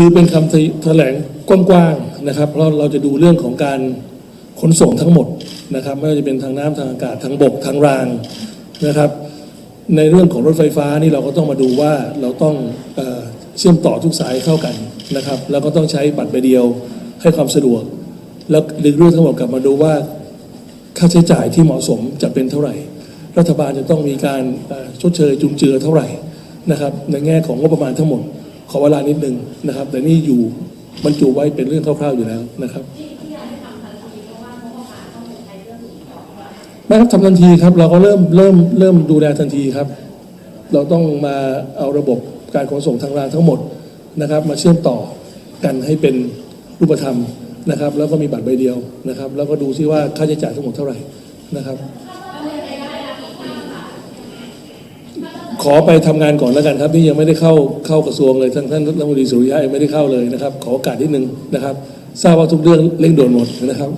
คือเป็นคำแถลงกว้างๆนะครับ เพราะเราจะดูเรื่องของการขนส่งทั้งหมดนะครับ ไม่ว่าจะเป็นทางน้ำทางอากาศทางบกทางรางนะครับ ในเรื่องของรถไฟฟ้านี่เราก็ต้องมาดูว่าเราต้องเอเชื่อมต่อทุกสายเข้ากันนะครับ แล้วก็ต้องใช้บัตรใบเดียวให้ความสะดวก แล้วดึงเรื่องทั้งหมดกลับมาดูว่าค่าใช้จ่ายที่เหมาะสมจะเป็นเท่าไหร่ รัฐบาลจะต้องมีการชดเชยจุนเจือเท่าไหร่นะครับ ในแง่ของงบประมาณทั้งหมด ขอเวลานิดหนึ่งนะครับ แต่นี่อยู่บรรจุไว้เป็นเรื่องคร่าวๆอยู่แล้วนะครับไม่ครับทำทันทีครับ เราก็เริ่มเริ่มเริ่มดูแลทันทีครับ เราต้องมาเอาระบบการขนส่งทางรางทั้งหมดนะครับ มาเชื่อมต่อกันให้เป็นรูปธรรมนะครับ แล้วก็มีบัตรใบเดียวนะครับ แล้วก็ดูซิว่าค่าใช้จ่ายทั้งหมดเท่าไหร่นะครับ ขอไปทำงานก่อนแล้วกันครับ นี่ยังไม่ได้เข้าเข้ากระทรวงเลยท่านท่านรัฐมนตรีสุริยะยังไม่ได้เข้าเลยนะครับ ขอโอกาสนิดนึงนะครับ ทราบว่าทุกเรื่องเร่งด่วนหมดนะครับ